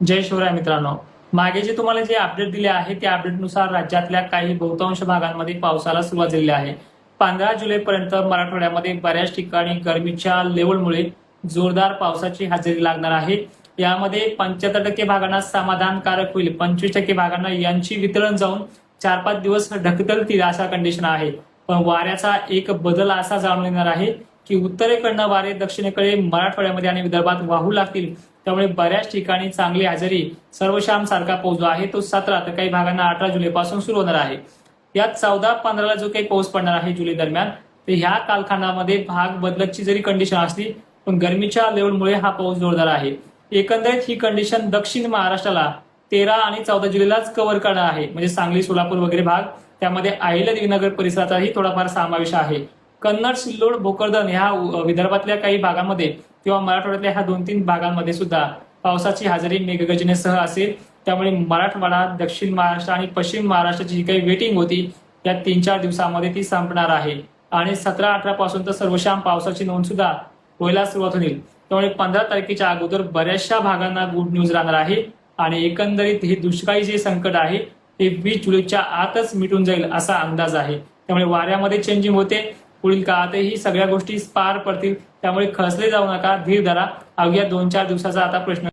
जय शिवराय मित्रांनो. मागे जे तुम्हाला जे अपडेट दिले आहे त्या अपडेटनुसार राज्यातल्या काही बहुतांश भागांमध्ये पावसाला सुरुवात झालेली आहे. पंधरा जुलैपर्यंत मराठवाड्यामध्ये बऱ्याच ठिकाणी गरमीच्या लेवलमुळे जोरदार पावसाची हजेरी लागणार आहे. यामध्ये पंच्याहत्तर टक्के भागांना समाधानकारक होईल. पंचवीस टक्के भागांना यांची वितरण जाऊन चार पाच दिवस ढकलतील अशा कंडिशन आहे. पण वाऱ्याचा एक बदल असा जाणून येणार आहे की उत्तरेकडनं वारे दक्षिणेकडे मराठवाड्यामध्ये आणि विदर्भात वाहू लागतील त्यामुळे बऱ्याच ठिकाणी चांगली हजेरी सर्वशाम सारखा पाऊस जो आहे. तो सतरा तर काही भागांना अठरा जुलैपासून सुरू होणार आहे. यात चौदा पंधराला जो काही पाऊस पडणार आहे जुलै दरम्यान तर ह्या कालखंडामध्ये भाग बदलतची जरी कंडिशन असली पण गरमीच्या लेवलमुळे हा पाऊस जोरदार आहे. एकंदरीत ही कंडिशन दक्षिण महाराष्ट्राला तेरा आणि चौदा जुलैलाच कव्हर करणार आहे. म्हणजे सांगली सोलापूर वगैरे भाग त्यामध्ये अहिल्यादेवीनगर परिसराचाही थोडाफार समावेश आहे. कन्नड सिल्लोड भोकरदन ह्या विदर्भातल्या काही भागामध्ये किंवा मराठवाड्यातल्या ह्या दोन तीन भागांमध्ये सुद्धा पावसाची हजेरी मेघगर्जनेसह असेल त्यामुळे मराठवाडा दक्षिण महाराष्ट्र आणि पश्चिम महाराष्ट्राची जी काही वेटिंग होती या तीन चार दिवसामध्ये ती संपणार आहे. आणि सतरा अठरा पासून तर सर्वशाम पावसाची नोंद सुद्धा व्हायला सुरुवात होईल. त्यामुळे पंधरा तारखेच्या अगोदर बऱ्याचशा भागांना गुड न्यूज राहणार आहे आणि एकंदरीत हे दुष्काळी जे संकट आहे ते वीस जुलैच्या आतच मिटून जाईल असा अंदाज आहे. त्यामुळे वाऱ्यामध्ये चेंजिंग होते. पुढील काळातही सगळ्या गोष्टी पार पडतील. त्यामुळे खचले जाऊ नका. धीर धरा. अवघ्या दोन चार दिवसाचा आता प्रश्न